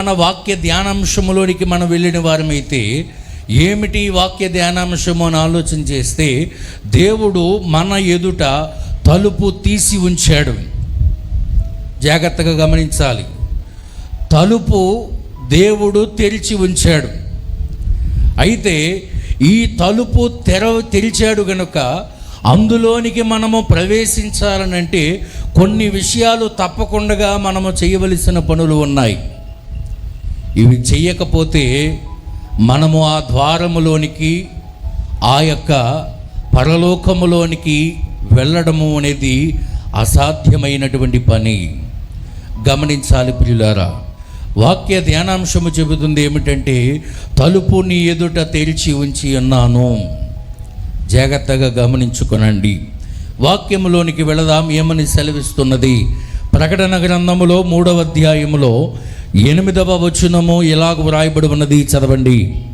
మన వాక్య ధ్యానాంశములోనికి మనం వెళ్ళిన వారమైతే ఏమిటి వాక్య ధ్యానాంశము అని ఆలోచన చేస్తే దేవుడు మన ఎదుట తలుపు తీసి ఉంచాడు. జాగ్రత్తగా గమనించాలి. తలుపు దేవుడు తెరిచి ఉంచాడు. అయితే ఈ తలుపు తెర తెరిచాడు గనుక అందులోనికి మనము ప్రవేశించాలనంటే కొన్ని విషయాలు తప్పకుండా మనము చేయవలసిన పనులు ఉన్నాయి. ఇవి చెయ్యకపోతే మనము ఆ ద్వారములోనికి ఆ యొక్క పరలోకములోనికి వెళ్ళడము అనేది అసాధ్యమైనటువంటి పని. గమనించాలి ప్రియులారా వాక్య ధ్యానాంశము చెబుతుంది ఏమిటంటే తలుపు నీ ఎదుట తెరిచి ఉంచి ఉన్నాను. జాగ్రత్తగా గమనించుకొనండి. వాక్యములోనికి వెళదాం ఏమని సెలవిస్తున్నది? ప్రకటన గ్రంథములో మూడవ అధ్యాయములో ఎనిమిదవ వచనము ఇలాగ వ్రాయబడి ఉన్నది చదవండి.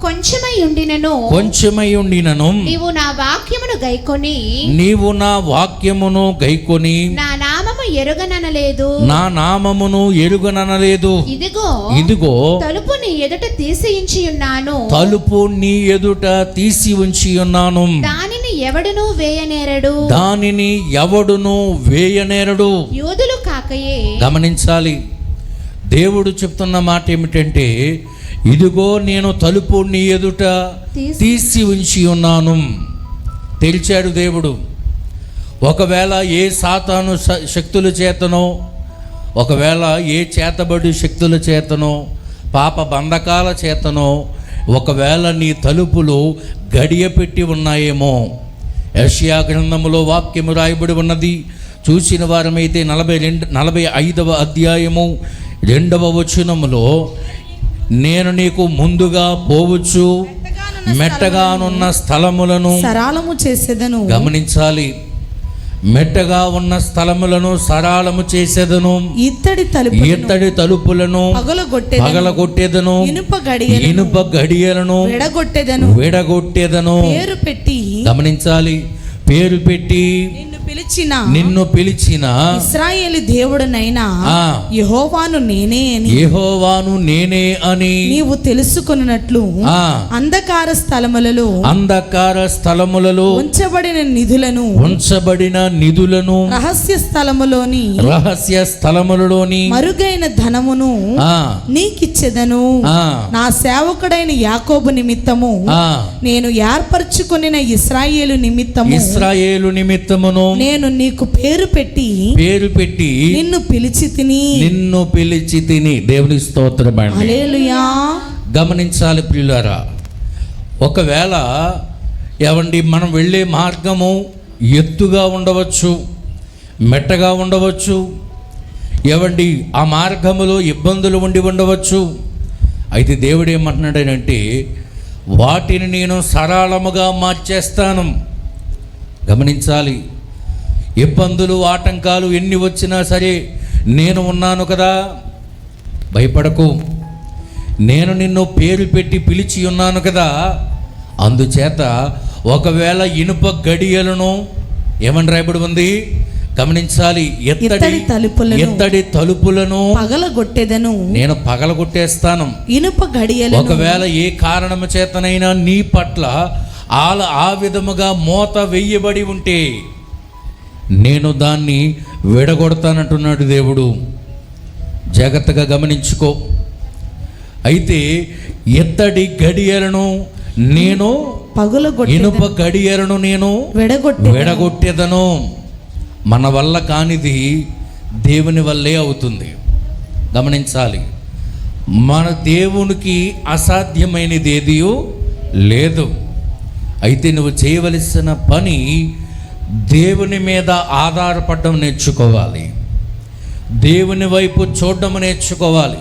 కొంచెమై ఉండినను. కొంచెమై ఉండినను. నీవు నా వాక్యమును గైకొని. నీవు నా వాక్యమును గైకొని. నా నామము ఎరుగననలేదు. నా నామమును ఎరుగననలేదు. ఇదిగో ఇదిగో తలుపు నీ ఎదుట తీసియించి ఉన్నాను తలుపు నీ ఎదుట తీసి ఉంచి ఉన్నాను దానిని ఎవడును వేయనేరడు. దానిని ఎవడును వేయనేరడు. యూదులు కాకయే. గమనించాలి. దేవుడు చెప్తున్న మాట ఏమిటంటే ఇదిగో నేను తలుపు నీ ఎదుట తీసి- ఉంచి ఉన్నాను. తెరిచాడు దేవుడు. ఒకవేళ ఏ సాతాను శక్తుల చేతనో ఒకవేళ ఏ చేతబడి శక్తుల చేతనో పాప బంధకాల చేతనో ఒకవేళ నీ తలుపులు గడియ పెట్టి ఉన్నాయేమో యష్యా గ్రంథములో వాక్యము రాయబడి ఉన్నది. చూసిన వారమైతే నలభై రెండు నలభై ఐదవ అధ్యాయము రెండవ వచనములో నేను నీకు ముందుగా పోవచ్చు మెట్టగానున్న స్థలములను సరాలము చేసేదను. గమనించాలి. మెట్టగా ఉన్న స్థలములను సరాళము చేసేదను. ఇత్తడి తలుపు ఇత్తడి తలుపులను పగలగొట్టెదను. పగలగొట్టేదను. ఇనుప గడియలను. ఇనుప గడియలను విడగొట్టెదను. విడగొట్టేదను. పేరు పెట్టి గమనించాలి. పేరు పెట్టి నిన్ను పిలిచిన నిన్ను పిలిచిన ఇస్రాయేలు దేవుడనైనా. యెహోవాను నేనే అని. యెహోవాను నేనే అని. నీవు తెలుసుకున్నట్లు అంధకార స్థలములలో అంధకార స్థలములలో ఉంచబడిన నిధులను ఉంచబడిన నిధులను రహస్య స్థలములోని రహస్య స్థలములలోని మరుగైన ధనమును ఆ. నీకిచ్చెదను. ఆ. నా సేవకుడైన యాకోబు నిమిత్తము ఆ. నేను ఏర్పరచుకొనిన ఇస్రాయేలు నిమిత్తము ఇస్రాయేలు నిమిత్తమును నేను నీకు పేరు పెట్టి పేరు పెట్టి నిన్ను పిలిచి తిని. నిన్ను పిలిచి తిని దేవుని హల్లెలూయా. గమనించాలి ప్రియులారా ఒకవేళ ఏమండి మనం వెళ్ళే మార్గము ఎత్తుగా ఉండవచ్చు మెట్టగా ఉండవచ్చు ఏవండి ఆ మార్గములో ఇబ్బందులు ఉండి ఉండవచ్చు. అయితే దేవుడు ఏమంటున్నాడనంటే వాటిని నేను సరళముగా మార్చేస్తాను. గమనించాలి. ఇబ్బందులు ఆటంకాలు ఎన్ని వచ్చినా సరే నేను ఉన్నాను కదా. భయపడకు. నేను నిన్ను పేరు పెట్టి పిలిచి ఉన్నాను కదా. అందుచేత ఒకవేళ ఇనుప గడియలను ఏమని రాయబడి ఉంది? గమనించాలి. ఎత్తడి తలుపులను ఎత్తడి తలుపులను పగలగొట్టెదను. నేను పగలగొట్టేస్తాను. ఇనుప గడియలను ఒకవేళ ఏ కారణము చేతనైనా నీ పట్ల ఆల ఆ విధముగా మోత వెయ్యబడి ఉంటే నేను దాన్ని విడగొడతానంటున్నాడు దేవుడు. జాగ్రత్తగా గమనించుకో. అయితే ఎత్తడి గడియలను నేను ఇనుప గడియలను నేను విడగొట్టె విడగొట్టేదను. మన వల్ల కానిది దేవుని వల్లే అవుతుంది. గమనించాలి. మన దేవునికి అసాధ్యమైనది ఏదియో లేదు. అయితే నువ్వు చేయవలసిన పని దేవుని మీద ఆధారపడడం నేర్చుకోవాలి. దేవుని వైపు చూడడం నేర్చుకోవాలి.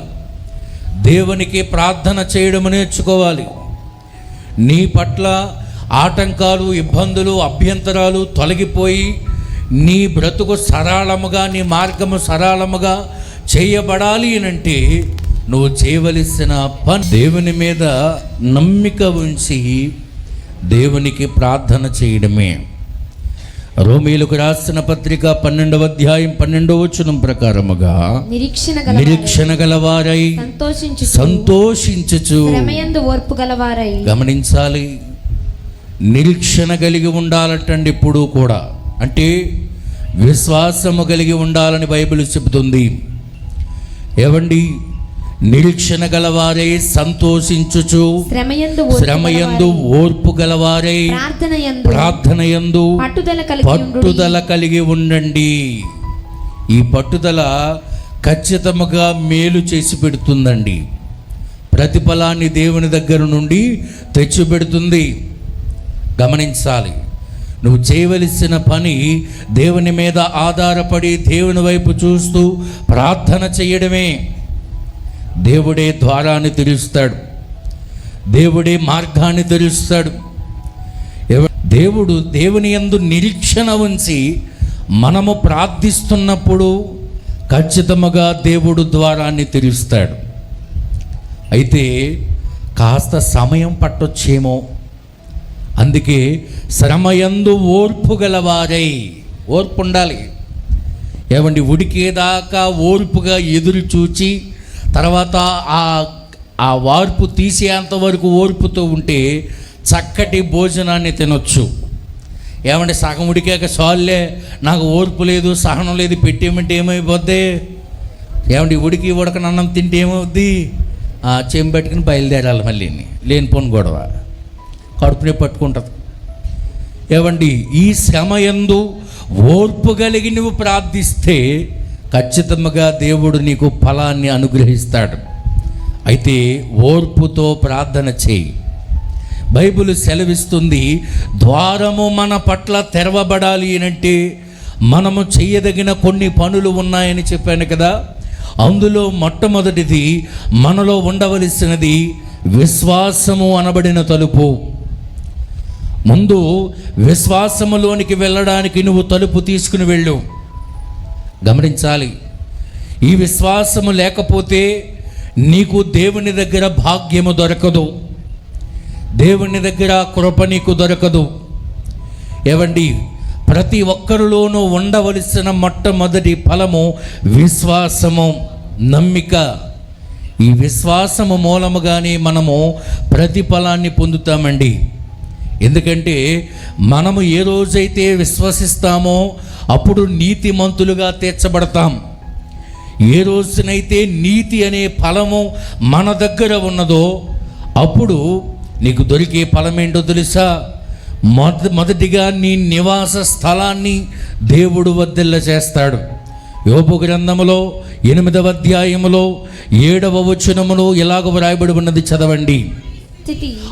దేవునికి ప్రార్థన చేయడం నేర్చుకోవాలి. నీ పట్ల ఆటంకాలు ఇబ్బందులు అభ్యంతరాలు తొలగిపోయి నీ బ్రతుకు సరళముగా నీ మార్గము సరళముగా చేయబడాలి అనంటే నువ్వు చేయవలసిన పని దేవుని మీద నమ్మిక ఉంచి దేవునికి ప్రార్థన చేయడమే. రోమీలకు రాసిన పత్రిక పన్నెండవ అధ్యాయం పన్నెండవ వచనం ప్రకారముగా నిరీక్షణ గల నిరీక్షణ గలవారై సంతోషించు సంతోషించుచు శ్రమయందు ఓర్పు గలవారై. గమనించాలి. నిరీక్షణ కలిగి ఉండాలటండి ఎప్పుడూ కూడా. అంటే విశ్వాసము కలిగి ఉండాలని బైబిల్ చెబుతుంది. ఏవండి? నిరీక్షణ గలవారై సంతోషించుచు. శ్రమయందు ఓర్పు గలవారై, ప్రార్థనయందు పట్టుదల కలిగి ఉండుడి. పట్టుదల కలిగి ఉండండి. ఈ పట్టుదల ఖచ్చితముగా మేలు చేసి పెడుతుందండి. ప్రతిఫలాన్ని దేవుని దగ్గర నుండి తెచ్చిపెడుతుంది. గమనించాలి. నువ్వు చేయవలసిన పని దేవుని మీద ఆధారపడి దేవుని వైపు చూస్తూ ప్రార్థన చేయడమే. దేవుడే ద్వారాన్ని తెరుస్తాడు. దేవుడే మార్గాన్ని తెరుస్తాడు. దేవుడు దేవుని యందు నిరీక్షణ ఉంచి మనము ప్రార్థిస్తున్నప్పుడు ఖచ్చితముగా దేవుడు ద్వారాన్ని తెరుస్తాడు. అయితే కాస్త సమయం పట్టొచ్చేమో. అందుకే శ్రమయందు ఓర్పు గలవారై ఓర్పు ఉండాలి ఏమండి ఉడికేదాకా ఓర్పుగా ఎదురు చూచి తర్వాత ఆ ఆ వార్పు తీసేంత వరకు ఓర్పుతో ఉంటే చక్కటి భోజనాన్ని తినొచ్చు. ఏమంటే సగం ఉడికాక సాల్లే నాకు ఓర్పు లేదు సహనం లేదు పెట్టేమంటే ఏమైపోద్ది? ఏమంటే ఉడికి ఉడకని అన్నం తింటే ఏమవుద్ది? ఆ చెంబు పెట్టుకుని బయలుదేరాలి మళ్ళీ. లేనిపోని గొడవ. కడుపునే పట్టుకుంటుంది. ఏమండి ఈ శ్రమయందు ఓర్పు కలిగి నువ్వు ప్రార్థిస్తే ఖచ్చితంగా దేవుడు నీకు ఫలాన్ని అనుగ్రహిస్తాడు. అయితే ఓర్పుతో ప్రార్థన చేయి. బైబిల్ సెలవిస్తుంది ద్వారము మన పట్ల తెరవబడాలి అంటే మనము చేయదగిన కొన్ని పనులు ఉన్నాయని చెప్పాను కదా. అందులో మొట్టమొదటిది మనలో ఉండవలసినది విశ్వాసము అనబడిన తలుపు. ముందు విశ్వాసములోనికి వెళ్ళడానికి నువ్వు తలుపు తీసుకుని వెళ్ళు. గమనించాలి. ఈ విశ్వాసము లేకపోతే నీకు దేవుని దగ్గర భాగ్యము దొరకదు. దేవుని దగ్గర కృప నీకు దొరకదు. ఏవండి? ప్రతి ఒక్కరిలోనూ ఉండవలసిన మొట్టమొదటి ఫలము విశ్వాసము నమ్మిక. ఈ విశ్వాసము మూలముగానే మనము ప్రతిఫలాన్ని పొందుతామండి. ఎందుకంటే మనము ఏ రోజైతే విశ్వసిస్తామో అప్పుడు నీతిమంతులుగా తీర్చబడతాం. ఏ రోజునైతే నీతి అనే ఫలము మన దగ్గర ఉన్నదో అప్పుడు నీకు దొరికే ఫలం ఏంటో తెలుసా? మొద మొదటిగా నీ నివాస స్థలాన్ని దేవుడు వద్దెల్ల చేస్తాడు. యోపు గ్రంథములో ఎనిమిదవ అధ్యాయములో ఏడవ వచనములో ఇలాగ వ్రాయబడి ఉన్నది చదవండి.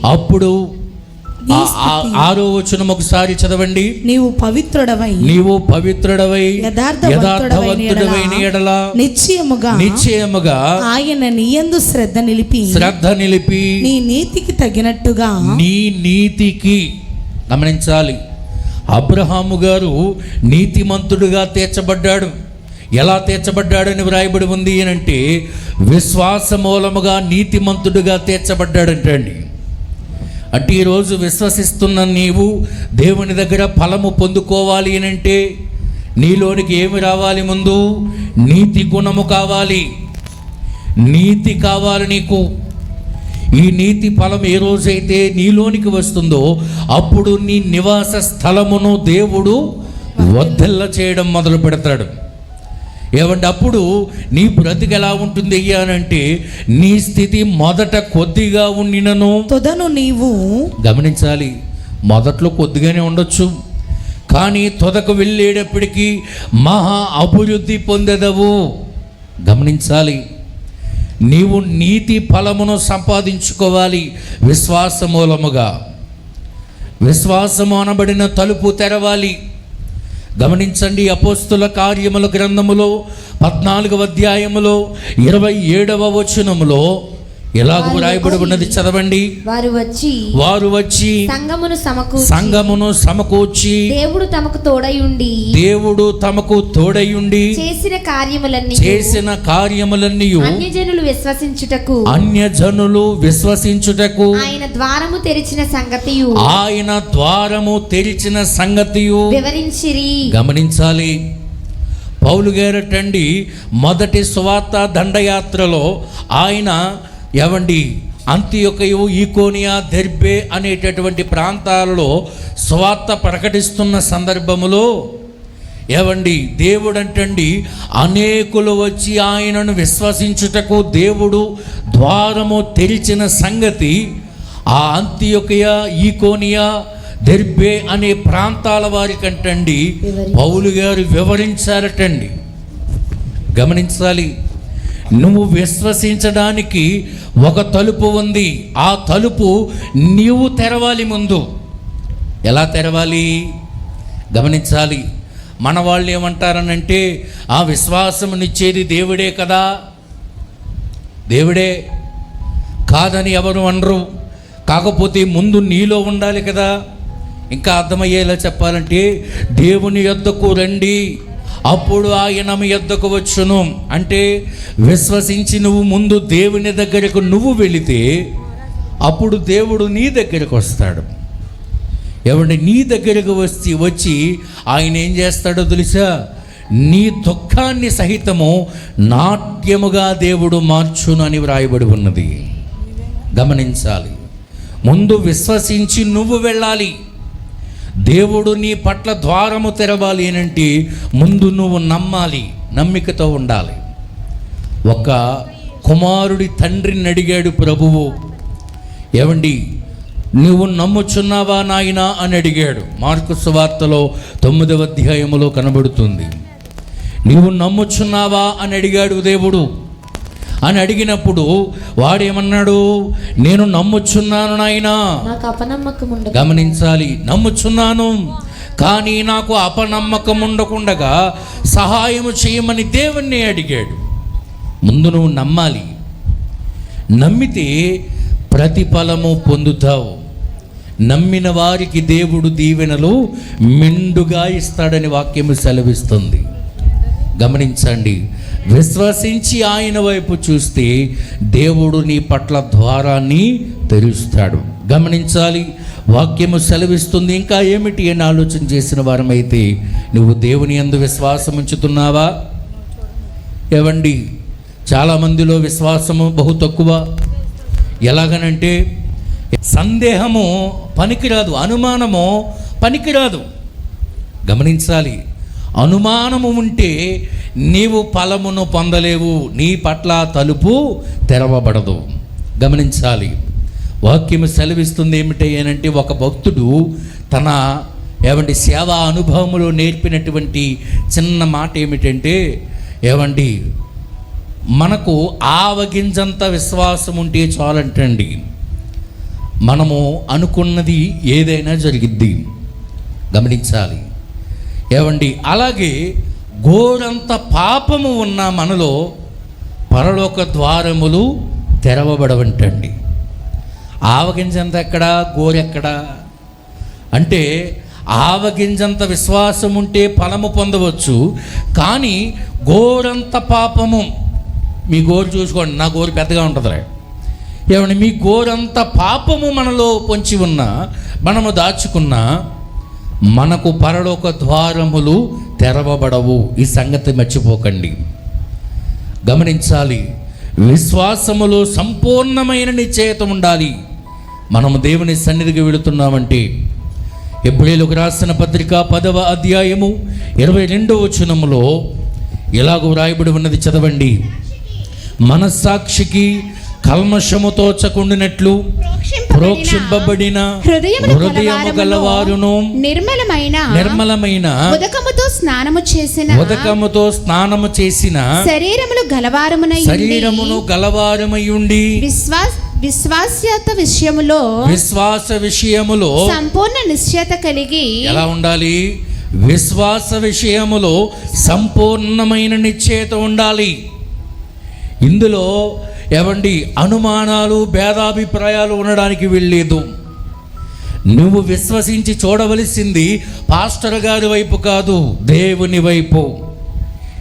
అప్పుడు ఆరో వచనం ఒకసారి చదవండి. నీవు పవిత్రుడవై. నీవు పవిత్రుడవై యథార్థవంతుడవైన ఎడల. నిశ్చయముగా నిశ్చయముగా ఆయన నీయందు శ్రద్ధ నిలిపి శ్రద్ధ నిలిపి నీ నీతికి తగినట్టుగా నీ నీతికి గమనించాలి. అబ్రహాము గారు నీతిమంతుడుగా తీర్చబడ్డాడు. ఎలా తీర్చబడ్డాడని వ్రాయబడి ఉంది అని అంటే విశ్వాస మూలముగా నీతిమంతుడుగా తీర్చబడ్డాడంటండి. అటు ఈరోజు విశ్వసిస్తున్న నీవు దేవుని దగ్గర ఫలము పొందుకోవాలి అని అంటే నీలోనికి ఏమి రావాలి ముందు? నీతి గుణము కావాలి. నీతి కావాలి నీకు. ఈ నీతి ఫలం ఏ రోజైతే నీలోనికి వస్తుందో అప్పుడు నీ నివాస స్థలమును దేవుడు వద్దెల్ల చేయడం మొదలు పెడతాడు ఏమంటే అప్పుడు నీ బ్రతికి ఎలా ఉంటుంది అయ్యా అని అంటే నీ స్థితి మొదట కొద్దిగా ఉండినను. తుదను నీవు గమనించాలి మొదట్లో కొద్దిగానే ఉండొచ్చు. కానీ తొదకు వెళ్ళేటప్పటికీ మహా అభివృద్ధి పొందెదవు. గమనించాలి నీవు నీతి ఫలమును సంపాదించుకోవాలి విశ్వాస మూలముగా. విశ్వాసము అనబడిన తలుపు తెరవాలి. గమనించండి అపోస్తుల కార్యముల గ్రంథములో పద్నాలుగవ అధ్యాయములో ఇరవై ఏడవ వచనములో ఎలాగూ రాయబడి ఉన్నది చదవండి. వారు వచ్చి వారు వచ్చి సంగమును సమకూర్చి సంఘమును సమకూర్చి దేవుడు తమకు తోడయుండి దేవుడు తమకు తోడయుండి చేసిన కార్యములన్నీ చేసిన కార్యములన్నీ అన్యజనులు విశ్వసించుటకు అన్యజనులు విశ్వసించుటకు ఆయన ద్వారము తెరిచిన సంగతియు ఆయన ద్వారము తెరిచిన సంగతియు వివరించిరి. గమనించాలి. పౌలు గారటండి మొదటి సువార్త దండయాత్రలో ఆయన ఎవండి అంత్యొకయు ఈకోనియా దెర్బే అనేటటువంటి ప్రాంతాలలో సువార్త ప్రకటిస్తున్న సందర్భములో ఏవండి? దేవుడు అంటండి అనేకులు వచ్చి ఆయనను విశ్వసించుటకు దేవుడు ద్వారము తెరిచిన సంగతి ఆ అంత్యొకయ ఈకోనియా దెర్బే అనే ప్రాంతాల వారికంటండి పౌలు గారు వివరించారటండి. గమనించాలి. నువ్వు విశ్వసించడానికి ఒక తలుపు ఉంది. ఆ తలుపు నీవు తెరవాలి ముందు. ఎలా తెరవాలి? గమనించాలి. మన వాళ్ళు ఏమంటారనంటే ఆ విశ్వాసమునిచ్చేది దేవుడే కదా. దేవుడే. కాదని ఎవరు అనరు. కాకపోతే ముందు నీలో ఉండాలి కదా. ఇంకా అర్థమయ్యేలా చెప్పాలంటే దేవుని యొద్దకు రండి. అప్పుడు ఆయన మీ యొద్దకు వచ్చును. అంటే విశ్వసించి నువ్వు ముందు దేవుని దగ్గరకు నువ్వు వెళితే అప్పుడు దేవుడు నీ దగ్గరకు వస్తాడు. ఎవరి నీ దగ్గరకు వచ్చి వచ్చి ఆయన ఏం చేస్తాడో తెలుసా? నీ దుఃఖాన్ని సహితము నాట్యముగా దేవుడు మార్చును అని వ్రాయబడి ఉన్నది. గమనించాలి. ముందు విశ్వసించి నువ్వు వెళ్ళాలి. దేవుడు నీ పట్ల ద్వారము తెరవాలి అనంటే ముందు నువ్వు నమ్మాలి నమ్మికతో ఉండాలి. ఒక కుమారుడి తండ్రిని అడిగాడు ప్రభువు. ఏమండి నువ్వు నమ్ముచున్నావా నాయనా? అని అడిగాడు. మార్కు సువార్తలో తొమ్మిదవ అధ్యాయములో కనబడుతుంది. నీవు నమ్ముచున్నావా? అని అడిగాడు దేవుడు. అని అడిగినప్పుడు వాడేమన్నాడు? నేను నమ్ముచున్నాను నాయనా. గమనించాలి. నమ్ముచున్నాను. కానీ నాకు అపనమ్మకం ఉండకుండగా సహాయము చేయమని దేవుణ్ణి అడిగాడు. ముందు నువ్వు నమ్మాలి. నమ్మితే ప్రతిఫలము పొందుతావు. నమ్మిన వారికి దేవుడు దీవెనలు మెండుగా ఇస్తాడని వాక్యము సెలవిస్తుంది. గమనించండి. విశ్వసించి ఆయన వైపు చూస్తే దేవుడు నీ పట్ల ద్వారాన్ని తెరుస్తాడు. గమనించాలి. వాక్యము సెలవిస్తుంది. ఇంకా ఏమిటి అని ఆలోచన చేసిన వారమైతే నువ్వు దేవుని అందు విశ్వాసం ఉంచుతున్నావా? ఏవండి? చాలామందిలో విశ్వాసము బహు తక్కువ. ఎలాగనంటే సందేహము పనికిరాదు అనుమానము పనికిరాదు. గమనించాలి. అనుమానము ఉంటే నీవు ఫలమును పొందలేవు నీ పట్ల తలుపు తెరవబడదు. గమనించాలి. వాక్యము సెలవిస్తుంది ఏమిటి అంటే ఒక భక్తుడు తన ఏమండి సేవా అనుభవములో నేర్పినటువంటి చిన్న మాట ఏమిటంటే ఏమండి మనకు ఆవగింజంత విశ్వాసం ఉంటే చాలంటండి. మనము అనుకున్నది ఏదైనా జరిగిద్ది. గమనించాలి. ఏమండి అలాగే ఘోరంత పాపము ఉన్న మనలో పరలోక ద్వారములు తెరవబడవంటండి. ఆవగింజంత ఎక్కడా? గోరెక్కడా? అంటే ఆవగింజంత విశ్వాసం ఉంటే ఫలము పొందవచ్చు కానీ గోరంత పాపము మీ గోరు చూసుకోండి నా గోరు పెద్దగా ఉంటుందిరా. ఏమండి? మీ గోరంత పాపము మనలో పొంచి ఉన్న మనము దాచుకున్న మనకు పరలోక ద్వారములు తెరవబడవు. ఈ సంగతి మర్చిపోకండి. గమనించాలి. విశ్వాసములో సంపూర్ణమైన నిశ్చయత ఉండాలి. మనము దేవుని సన్నిధికి వెళుతున్నామంటే ఎప్పుడేలకు రాసిన పత్రిక పదవ అధ్యాయము ఇరవై రెండవ వచనములో ఎలాగో రాయబడి ఉన్నది చదవండి. మనస్సాక్షికి కల్మషము తోచకుండినట్లు ప్రోక్షింపబడిన హృదయము గలవారును నిర్మలమైన నిర్మలమైన ఉదకముతో స్నానము చేసిన ఉదకముతో స్నానము చేసిన శరీరములు గలవారమునై శరీరమును గలవారమయుండి విశ్వాస్ విశ్వాస్యత విషయములో విశ్వాస విషయములో సంపూర్ణ నిశ్చయత కలిగి ఎలా ఉండాలి? విశ్వాస విషయములో సంపూర్ణమైన నిశ్చయత ఉండాలి. ఇందులో ఏమండి అనుమానాలు భేదాభిప్రాయాలు ఉండడానికి వెళ్ళలేదు నువ్వు విశ్వసించి చూడవలసింది పాస్టర్ గారి వైపు కాదు దేవుని వైపు.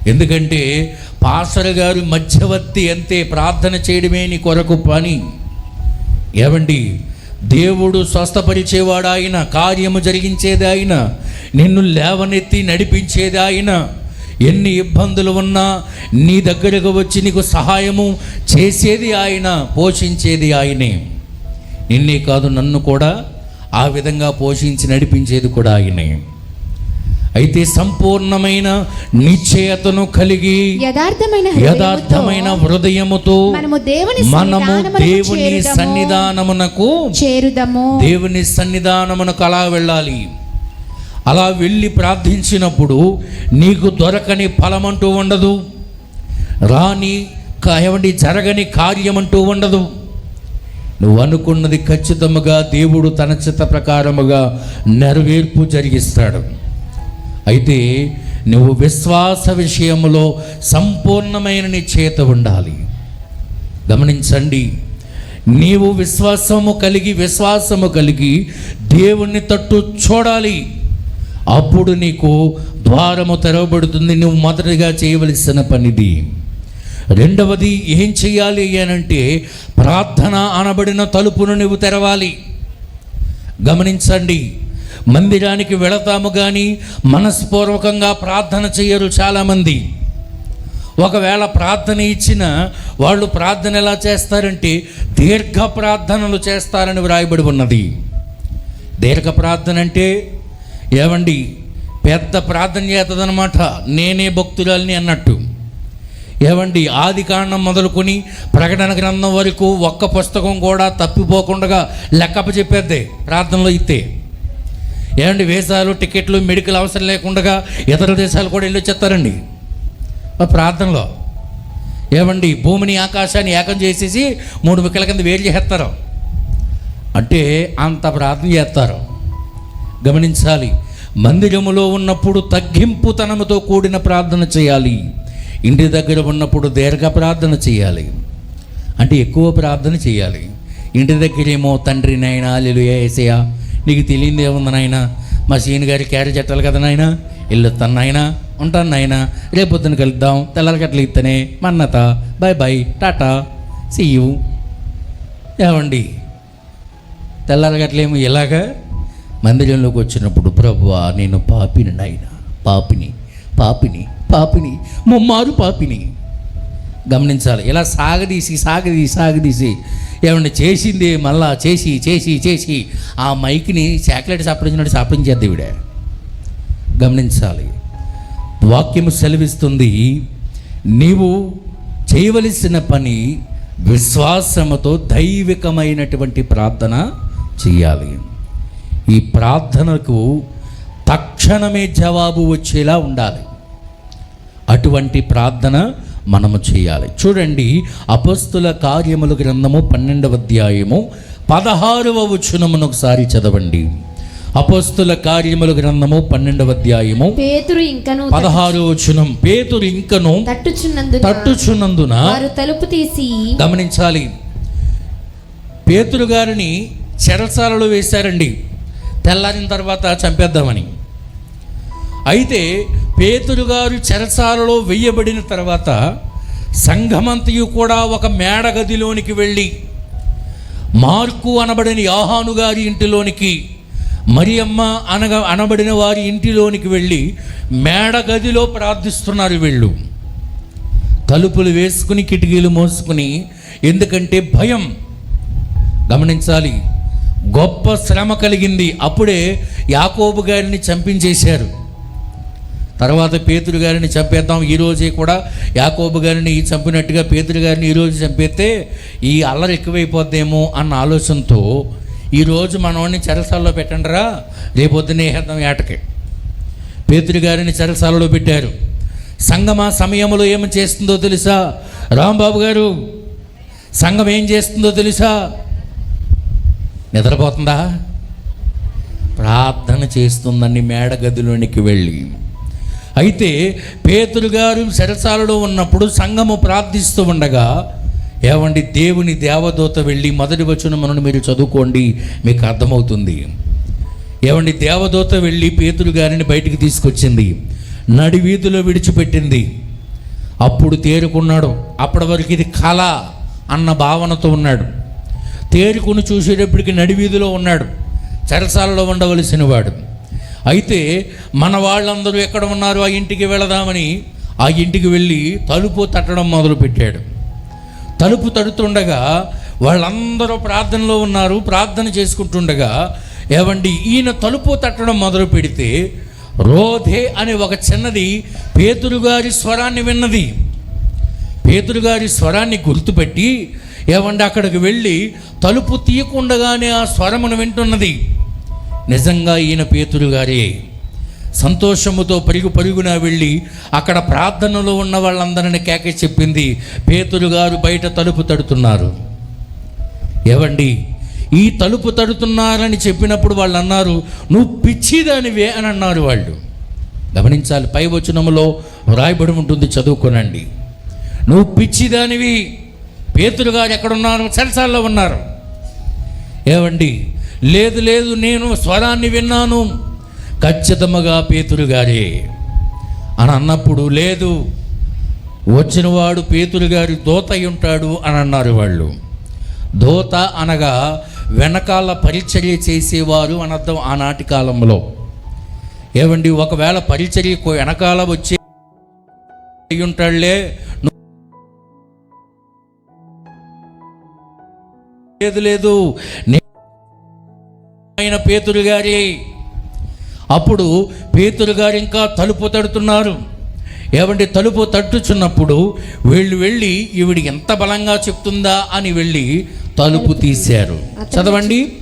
ఎందుకంటే పాస్టర్ గారు మధ్యవర్తి అంతే ప్రార్థన చేయడమే నీ కొరకు పని. ఏవండి? దేవుడు స్వస్థపరిచేవాడు ఆయన కార్యము జరిగించేది ఆయన నిన్ను లేవనెత్తి నడిపించేది ఆయన ఎన్ని ఇబ్బందులు ఉన్నా నీ దగ్గరకు వచ్చి నీకు సహాయము చేసేది ఆయన పోషించేది ఆయనే. నిన్నే కాదు నన్ను కూడా ఆ విధంగా పోషించి నడిపించేది కూడా ఆయనే. అయితే సంపూర్ణమైన నిశ్చయతను కలిగి యథార్థమైన యథార్థమైన హృదయముతో మనము దేవుని మనము దేవుని. సన్నిధానమునకు చేరుదము. దేవుని సన్నిధానమునకు అలా వెళ్ళాలి. అలా వెళ్ళి ప్రార్థించినప్పుడు నీకు దొరకని ఫలమంటూ ఉండదు. రాని ఏమండి జరగని కార్యమంటూ ఉండదు. నువ్వు అనుకున్నది ఖచ్చితముగా దేవుడు తన చిత్త ప్రకారముగా నెరవేర్పు జరిగిస్తాడు. అయితే నువ్వు విశ్వాస విషయంలో సంపూర్ణమైన నీ చేత ఉండాలి. గమనించండి నీవు విశ్వాసము కలిగి విశ్వాసము కలిగి దేవుని తట్టు చూడాలి. అప్పుడు నీకు ద్వారము తెరవబడుతుంది నువ్వు మొదటిగా చేయవలసిన పనిది. రెండవది ఏం చేయాలి అనంటే ప్రార్థన అనబడిన తలుపును నువ్వు తెరవాలి. గమనించండి మందిరానికి వెళతాము కానీ మనస్పూర్వకంగా ప్రార్థన చేయరు చాలామంది. ఒకవేళ ప్రార్థన ఇచ్చిన వాళ్ళు ప్రార్థన ఎలా చేస్తారంటే దీర్ఘ ప్రార్థనలు చేస్తారని వ్రాయబడి ఉన్నది. దీర్ఘ ప్రార్థన అంటే ఏమండి పెద్ద ప్రార్థన చేస్తుందన్నమాట నేనే భక్తురాలిని అన్నట్టు. ఏమండి ఆది కాండం మొదలుకొని ప్రకటన గ్రంథం వరకు ఒక్క పుస్తకం కూడా తప్పిపోకుండా లెక్కప్ప చెప్పేద్దే ప్రార్థనలో ఇస్తే ఏమండి వేసాలు టికెట్లు మెడికల్ అవసరం లేకుండా ఇతర దేశాలు కూడా వెళ్ళి వచ్చేస్తారండి. ప్రార్థనలో. ఏమండి భూమిని ఆకాశాన్ని ఏకం చేసేసి మూడు ముక్కల కింద వేరు చేస్తారు అంటే అంత ప్రార్థన చేస్తారు. గమనించాలి. మందిరములో ఉన్నప్పుడు తగ్గింపుతనముతో కూడిన ప్రార్థన చేయాలి. ఇంటి దగ్గర ఉన్నప్పుడు దీర్ఘ ప్రార్థన చేయాలి. అంటే ఎక్కువ ప్రార్థన చేయాలి. ఇంటి దగ్గరేమో తండ్రి నైనా అల్లెలు ఏసయ్య నీకు తెలియంది ఏముంది నాయన మా సీని గారి క్యారేజ్ ఎట్టాలి కదా నాయన వెళ్ళొస్తాను నాయన ఉంటాను నాయన రేపు పొద్దున కలుద్దాం తెల్లరికట్లు ఇస్తేనే మన్నత bye bye tata see you ఏమండి? తెల్లారగట్లేమో ఇలాగా మందిరంలోకి వచ్చినప్పుడు ప్రభువా నేను పాపిని నాయన పాపిని పాపిని పాపిని ముమ్మారు పాపిని. గమనించాలి ఇలా సాగదీసి సాగదీసి సాగదీసి ఏమన్నా చేసింది మళ్ళా చేసి చేసి చేసి ఆ మైక్ని చాక్లెట్ సాపడించినట్టు సాపడించేద్ది విడే. గమనించాలి వాక్యము సెలవిస్తుంది నీవు చేయవలసిన పని విశ్వాసముతో దైవికమైనటువంటి ప్రార్థన చేయాలి ఈ ప్రార్థనకు తక్షణమే జవాబు వచ్చేలా ఉండాలి. అటువంటి ప్రార్థన మనము చేయాలి. చూడండి అపస్తుల కార్యముల గ్రంథము పన్నెండవ అధ్యాయము పదహారవ వచనమును ఒకసారి చదవండి. అపస్తుల కార్యముల గ్రంథము పన్నెండవ అధ్యాయము పేతురు ఇంకను పదహారు వచనం. పేతురు ఇంకను తట్టుచున్నందున తట్టుచున్నందున వారు తలుపు తీసి గమనించాలి. పేతురు గారిని చెరసాలలో వేశారండి. తెల్లారిన తర్వాత చంపేద్దామని. అయితే పేతురు గారు చెరసాలలో వెయ్యబడిన తర్వాత సంఘమంతయు కూడా ఒక మేడగదిలోనికి వెళ్ళి మార్కు అనబడిన యాహాను గారి ఇంటిలోనికి మరియమ్మ అనగా అనబడిన వారి ఇంటిలోనికి వెళ్ళి మేడగదిలో ప్రార్థిస్తున్నారు వీళ్ళు. తలుపులు వేసుకుని కిటికీలు మోసుకుని ఎందుకంటే భయం. గమనించాలి. గొప్ప శ్రమ కలిగింది. అప్పుడే యాకోబు గారిని చంపించేశారు. తర్వాత పేతురు గారిని చంపేద్దాం. ఈరోజే కూడా యాకోబు గారిని చంపినట్టుగా పేతురు గారిని ఈరోజు చంపేస్తే ఈ అల్లరి ఎక్కువైపోద్దేమో అన్న ఆలోచనతో ఈరోజు మనవాడిని చెరసాల్లో పెట్టండిరా రేపొద్దునే వేద్దాం ఏటకి. పేతురు గారిని చెరసాలలో పెట్టారు. సంఘం ఆ సమయంలో ఏమి చేస్తుందో తెలుసా? రాంబాబు గారు సంఘం ఏం చేస్తుందో తెలుసా? నిద్రపోతుందా? ప్రార్థన చేస్తుందని మేడ గదిలోనికి వెళ్ళి. అయితే పేతులు గారు శరసాలలో ఉన్నప్పుడు సంఘము ప్రార్థిస్తూ ఉండగా ఏమండి దేవుని దేవదూత వెళ్ళి మొదటి వచనమును మీరు చదువుకోండి మీకు అర్థమవుతుంది. ఏమండి దేవదూత వెళ్ళి పేతులు గారిని బయటికి తీసుకొచ్చింది నడి వీధిలో విడిచిపెట్టింది. అప్పుడు తేరుకున్నాడు. అప్పటి వరకు ఇది కళ అన్న భావనతో ఉన్నాడు. తేరుకుని చూసేటప్పటికి నడి వీధిలో ఉన్నాడు. చెరసాలలో ఉండవలసిన వాడు. అయితే మన వాళ్ళందరూ ఎక్కడ ఉన్నారు? ఆ ఇంటికి వెళదామని ఆ ఇంటికి వెళ్ళి తలుపు తట్టడం మొదలుపెట్టాడు. తలుపు తడుతుండగా వాళ్ళందరూ ప్రార్థనలో ఉన్నారు. ప్రార్థన చేసుకుంటుండగా ఏవండి ఈయన తలుపు తట్టడం మొదలు పెడితే రోధే అనే ఒక చిన్నది పేతురుగారి స్వరాన్ని విన్నది. పేతురుగారి స్వరాన్ని గుర్తుపెట్టి ఏమంటే అక్కడికి వెళ్ళి తలుపు తీయకుండగానే ఆ స్వరమును వింటున్నది. నిజంగా ఈయన పేతురు గారే సంతోషముతో పరుగు పరుగున వెళ్ళి అక్కడ ప్రార్థనలో ఉన్న వాళ్ళందరిని కేక చెప్పింది. పేతురు గారు బయట తలుపు తడుతున్నారు. ఏవండి ఈ తలుపు తడుతున్నారని చెప్పినప్పుడు వాళ్ళు అన్నారు నువ్వు పిచ్చిదానివే అని అన్నారు వాళ్ళు. గమనించాలి పై వచనములో వ్రాయబడి ఉంటుంది చదువుకోనండి. నువ్వు పిచ్చిదానివి పేతురు గారు ఎక్కడున్నారు? సెల్సాల్లో ఉన్నారు. ఏవండి? లేదు లేదు నేను స్వరాన్ని విన్నాను. ఖచ్చితముగా పేతురు గారే. అని అన్నప్పుడు లేదు వచ్చినవాడు పేతురు గారి దోత ఉంటాడు అని అన్నారు వాళ్ళు. దోత అనగా వెనకాల పరిచర్య చేసేవారు అనర్థం ఆనాటి కాలంలో. ఏవండి? ఒకవేళ పరిచర్య వెనకాల వచ్చే ఉంటాడులే లేదు లేదు. ఆయన పేతురు గారి. అప్పుడు పేతురు గారు ఇంకా తలుపు తడుతున్నారు. ఏమంటే తలుపు తట్టుచున్నప్పుడు వీళ్ళు వెళ్ళి ఈవిడ ఎంత బలంగా చెప్తుందా అని వెళ్ళి తలుపు తీశారు. చదవండి.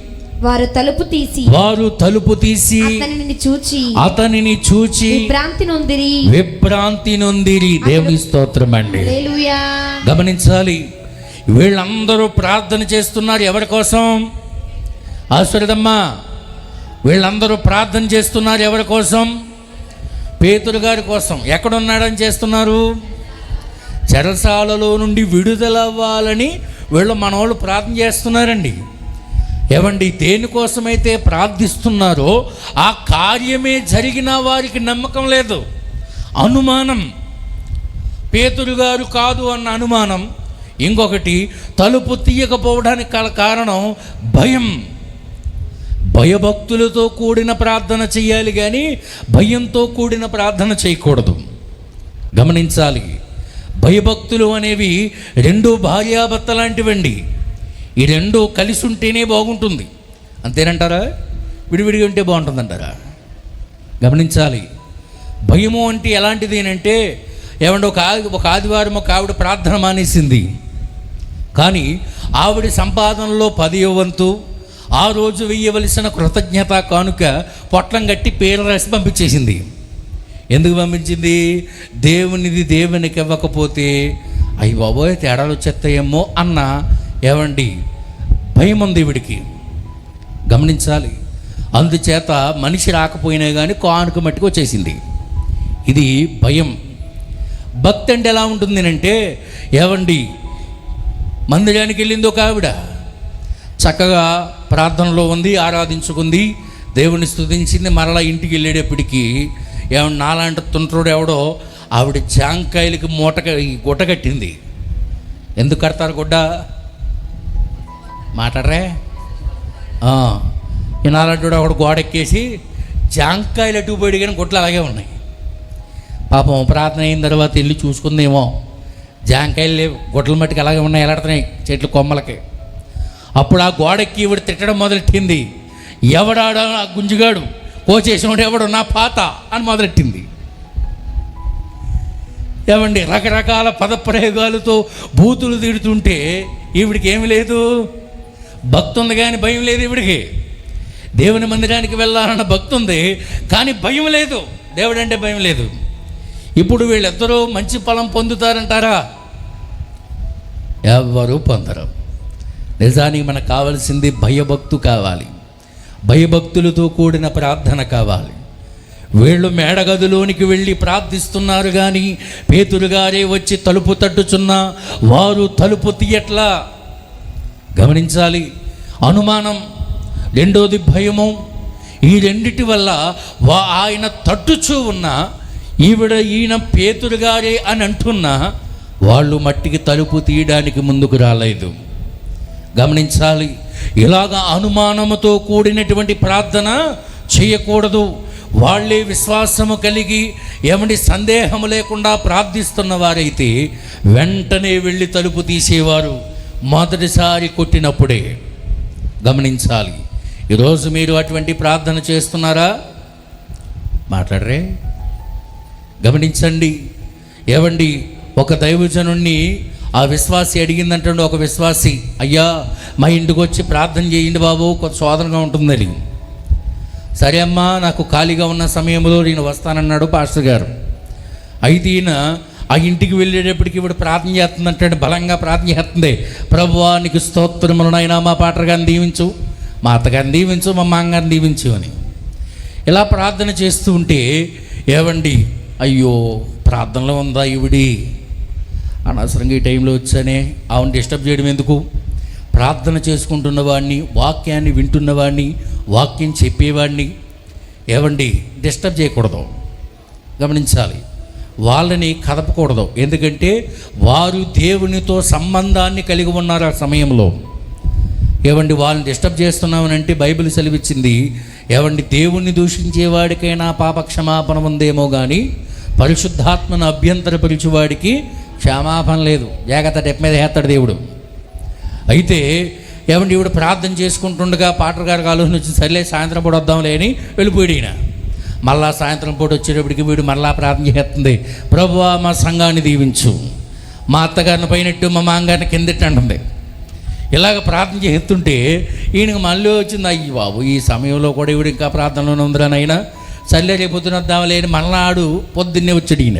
వారు తలుపు తీసి వారు తలుపు తీసి అతనిని చూచి అతనిని చూచి విభ్రాంతి నొందిరి. విభ్రాంతి నొందిరి. దేవుని స్తోత్రం అండి గమనించాలి. వీళ్ళందరూ ప్రార్థన చేస్తున్నారు ఎవరి కోసం? ఆశ్వరదమ్మా వీళ్ళందరూ ప్రార్థన చేస్తున్నారు ఎవరి కోసం? పేతురు గారి కోసం. ఎక్కడున్నాడని చేస్తున్నారు? చెరసాలలో నుండి విడుదలవ్వాలని వీళ్ళు మన వాళ్ళు ప్రార్థన చేస్తున్నారండి. ఏమండి దేనికోసమైతే ప్రార్థిస్తున్నారో ఆ కార్యమే జరిగిన వారికి నమ్మకం లేదు. అనుమానం. పేతురు గారు కాదు అన్న అనుమానం. ఇంకొకటి తలుపు తీయకపోవడానికి గల కారణం భయం. భయభక్తులతో కూడిన ప్రార్థన చేయాలి కానీ భయంతో కూడిన ప్రార్థన చేయకూడదు. గమనించాలి భయభక్తులు అనేవి రెండు భార్యాభర్త లాంటివండి ఈ రెండు కలిసి ఉంటేనే బాగుంటుంది. అంతేనంటారా? విడివిడిగా ఉంటే బాగుంటుందంటారా? గమనించాలి భయము అంటే ఎలాంటిది అంటే ఏమంటే ఒక ఒక ఆదివారం ఒక ఆవిడ ప్రార్థన మానేసింది. కానీ ఆవిడ సంపాదనలో పదివ వంతు ఆ రోజు వెయ్యవలసిన కృతజ్ఞత కానుక పొట్లం కట్టి పేరు రాసి పంపించేసింది. ఎందుకు పంపించింది? దేవునిది దేవునికి ఇవ్వకపోతే అయ్యి బాబోయ్ తేడాలు వచ్చేస్తాయేమో అన్న ఏమండి భయం ఉంది ఈవిడికి గమనించాలి. అందుచేత మనిషి రాకపోయినా కానీ కానుక మట్టుకు వచ్చేసింది. ఇది భయం. భక్తి అంటే ఎలా ఉంటుంది అంటే ఏవండి? మందిరానికి వెళ్ళింది ఒక ఆవిడ. చక్కగా ప్రార్థనలో ఉంది ఆరాధించుకుంది. దేవుని స్తుతించింది మరలా ఇంటికి వెళ్ళేటప్పటికి ఏమన్నా నాలాంటి తుంట్రుడు ఎవడో ఆవిడ జాంకాయలకి మూట ఈ గుట్ట కట్టింది. ఎందుకు కడతారు గుడ్డ మాట్లాడరే? ఆ, నాలాంటి ఒకడు గోడెక్కేసి జాంకాయలు అటు పోయి కానీ గుట్లు అలాగే ఉన్నాయి. పాపం ప్రార్థన అయిన తర్వాత వెళ్ళి చూసుకుందేమో. జాంకాయలు లేవు. గుడ్ల మట్టుకు అలాగే ఉన్నాయి ఎలాడుతున్నాయి చెట్లు కొమ్మలకి. అప్పుడు ఆ గోడకి ఈవిడ తిట్టడం మొదలెట్టింది. ఎవడాడు ఆ గుంజుగాడు కోచేసినోడు ఎవడు నా పాత అని మొదలెట్టింది. ఏమండి రకరకాల పదప్రయోగాలతో బూతులు తిడుతుంటే ఈవిడికి ఏమి లేదు? భక్తి ఉంది కానీ భయం లేదు ఈవిడికి. దేవుని మందిరానికి వెళ్ళాలన్న భక్తి ఉంది కానీ భయం లేదు. దేవుడంటే భయం లేదు. ఇప్పుడు వీళ్ళిద్దరూ మంచి ఫలం పొందుతారంటారా? ఎవ్వరూ పొందరు. నిజానికి మనకు కావాల్సింది భయభక్తు కావాలి. భయభక్తులతో కూడిన ప్రార్థన కావాలి. వీళ్ళు మేడగదిలోనికి వెళ్ళి ప్రార్థిస్తున్నారు కానీ పేతురు గారే వచ్చి తలుపు తట్టుచున్నా వారు తలుపు తీయట్లా. గమనించాలి అనుమానం రెండోది భయము. ఈ రెండిటి వల్ల వా ఆయన తట్టుచూ ఉన్న ఈవిడ ఈయన పేతురు గారే అని అంటున్నా వాళ్ళు మట్టికి తలుపు తీయడానికి ముందుకు రాలేదు. గమనించాలి ఇలాగ అనుమానముతో కూడినటువంటి ప్రార్థన చేయకూడదు. వాళ్ళే విశ్వాసము కలిగి ఏమండి సందేహము లేకుండా ప్రార్థిస్తున్న వారైతే వెంటనే వెళ్ళి తలుపు తీసేవారు మొదటిసారి కొట్టినప్పుడే. గమనించాలి ఈరోజు మీరు అటువంటి ప్రార్థన చేస్తున్నారా? మాట్లాడరే. గమనించండి. ఏవండి ఒక దైవజనుణ్ణి ఆ విశ్వాసి అడిగిందంటే ఒక విశ్వాసి అయ్యా మా ఇంటికి వచ్చి ప్రార్థన చేయండి బాబు కొంత శోధనగా ఉంటుందని. సరే అమ్మా నాకు ఖాళీగా ఉన్న సమయంలో నేను వస్తానన్నాడు పాస్టర్ గారు. అయితే ఈయన ఆ ఇంటికి వెళ్ళేటప్పటికి ఇప్పుడు ప్రార్థన చేస్తుందంటే బలంగా ప్రార్థన చేస్తుంది. ప్రభువా నీకు స్తోత్రములనైనా మా పాటర్ గారిని దీవించు మా అత్తగారిని దీవించు మా అమ్మగారిని దీవించు అని. ఇలా ప్రార్థన చేస్తూ ఉంటే ఏవండి అయ్యో ప్రార్థనలో ఉందా ఈవిడి? అనవసరంగా ఈ టైంలో వచ్చానే. ఆవిడ డిస్టర్బ్ చేయడం ఎందుకు? ప్రార్థన చేసుకుంటున్న వాడిని వాక్యాన్ని వింటున్నవాడిని వాక్యం చెప్పేవాడిని ఏవండి? డిస్టర్బ్ చేయకూడదు. గమనించాలి. వాళ్ళని కదపకూడదు. ఎందుకంటే వారు దేవునితో సంబంధాన్ని కలిగి ఉన్నారు ఆ సమయంలో. ఏవండి వాళ్ళని డిస్టర్బ్ చేస్తున్నామనంటే బైబిల్ సెలవిచ్చింది ఏవండి దేవుణ్ణి దూషించేవాడికైనా పాప క్షమాపణ ఉందేమో కానీ పరిశుద్ధాత్మను అభ్యంతరపరిచేవాడికి క్షమాపణ లేదు. జాగ్రత్త డెప్ మీద వేస్తాడు దేవుడు. అయితే ఏమండి ఈవిడ ప్రార్థన చేసుకుంటుండగా పాటర్ గారికి ఆలోచన వచ్చి సర్లే సాయంత్రం పూట వద్దాంలే అని వెళ్ళిపోయాడు ఈయన. మళ్ళా సాయంత్రం పూట వచ్చేటప్పటికి వీడు మళ్ళా ప్రార్థన చేస్తుంది ప్రభువా మా సంఘాన్ని దీవించు. మా అత్తగారిని పైనట్టు మా మాంగారిని కిందట్టు అంటుంది. ఇలాగ ప్రార్థన చేస్తుంటే ఈయనకు మళ్ళీ వచ్చింది అయ్యి బాబు ఈ సమయంలో కూడా ఇవిడు ఇంకా ప్రార్థనలోనే ఉందిరా నాయన. సర్లే రేపు పొద్దున వద్దాంలే మళ్ళాడు పొద్దున్నే వచ్చాడు ఈయన.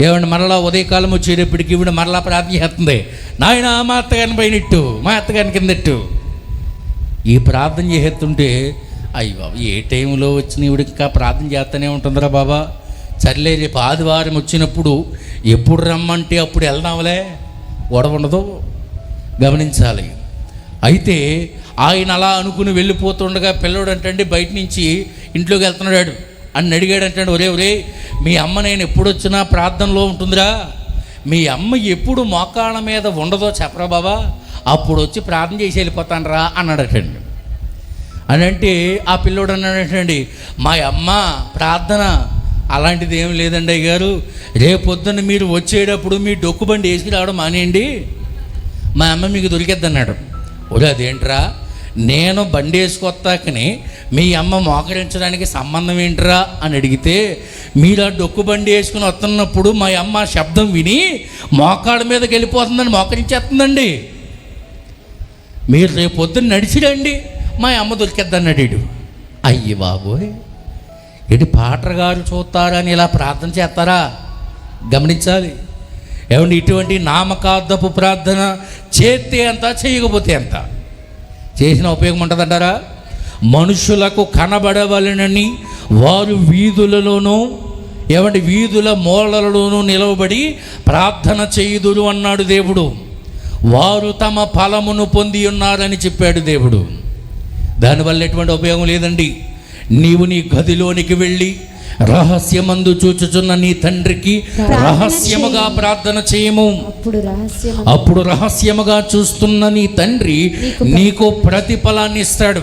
ఏమంటే మరలా ఉదయకాలం వచ్చేటప్పటికి ఈవిడ మరలా ప్రార్థన చేస్తుంది. నాయన మా అత్తగారిని పైనట్టు మా అత్తగారిని కిందట్టు ఈ ప్రార్థన చేస్తుంటే అయ్యి బాబు ఏ టైంలో వచ్చిన ఈవిడ ఇంకా ప్రార్థన చేస్తూనే ఉంటుందిరా బాబా. సర్లే రేపు ఆదివారం వచ్చినప్పుడు ఎప్పుడు రమ్మంటే అప్పుడు వెళ్దాంలే. గొడవ ఉండదు. గమనించాలి. అయితే ఆయన అలా అనుకుని వెళ్ళిపోతుండగా పిల్లడు అంటే బయట నుంచి ఇంట్లోకి వెళ్తున్నాడు. అని అడిగాడు అంటాడు ఒరే ఒరే మీ అమ్మ నేను ఎప్పుడు వచ్చినా ప్రార్థనలో ఉంటుందిరా. మీ అమ్మ ఎప్పుడు మోకాళ్ళ మీద ఉండదో చెప్పరా బాబా. అప్పుడు వచ్చి ప్రార్థన చేసి వెళ్ళిపోతాను రా అన్నాడటండి అని అంటే ఆ పిల్లోడు అన్నాడటండి మా అమ్మ ప్రార్థన అలాంటిది ఏం లేదండి అయ్య గారు రేపొద్దున మీరు వచ్చేటప్పుడు మీ డొక్కుబండి వేసుకురావడం మానేయండి. మా అమ్మ మీకు దొరికిద్దన్నాడు. ఒరే అదేంట్రా? నేను బండి వేసుకొస్తాకని మీ అమ్మ మోకరించడానికి సంబంధం ఏంట్రా అని అడిగితే మీరు ఆ డొక్కు బండి వేసుకుని వస్తున్నప్పుడు మా అమ్మ శబ్దం విని మోకాళ్ళ మీదకి వెళ్ళిపోతుందని మోకరించేస్తుందండి. మీరు రేపు పొద్దున్న నడిచిరండి మా అమ్మ దొరికిద్దన్నాడు ఇడు అయ్యి బాబోయ్ ఇటు పాటర్ గారు చూస్తారని ఇలా ప్రార్థన చేస్తారా? గమనించాలి. ఏమండి ఇటువంటి నామకార్థపు ప్రార్థన చేస్తే ఎంత చేయకపోతే ఎంత? చేసిన ఉపయోగం ఉంటుందంటారా? మనుషులకు కనబడవలనని వారు వీధులలోనూ ఏమంటే వీధుల మూలలలోనూ నిలవబడి ప్రార్థన చేయుదురు అన్నాడు దేవుడు. వారు తమ ఫలమును పొంది ఉన్నారని చెప్పాడు దేవుడు. దానివల్ల ఎటువంటి ఉపయోగం లేదండి. నీవు నీ గదిలోనికి వెళ్ళి రహస్యమందు చూచుచున్న నీ తండ్రికి రహస్యముగా ప్రార్థన చేయము. అప్పుడు రహస్యం అప్పుడు రహస్యముగా చూస్తున్న నీ తండ్రి నీకు ప్రతిఫలాన్ని ఇస్తాడు.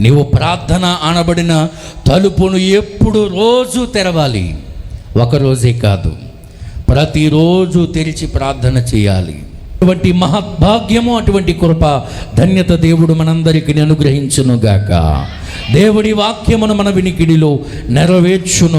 నీవు ప్రార్థన అనబడిన తలుపును ఎప్పుడు రోజు తెరవాలి. ఒక రోజే కాదు. ప్రతిరోజు తెరిచి ప్రార్థన చేయాలి. అటువంటి మహద్భాగ్యము అటువంటి కృప ధన్యత దేవుడు మనందరికీ అనుగ్రహించునుగాక. దేవుడి వాక్యమును మన వినికిడిలో నెరవేర్చును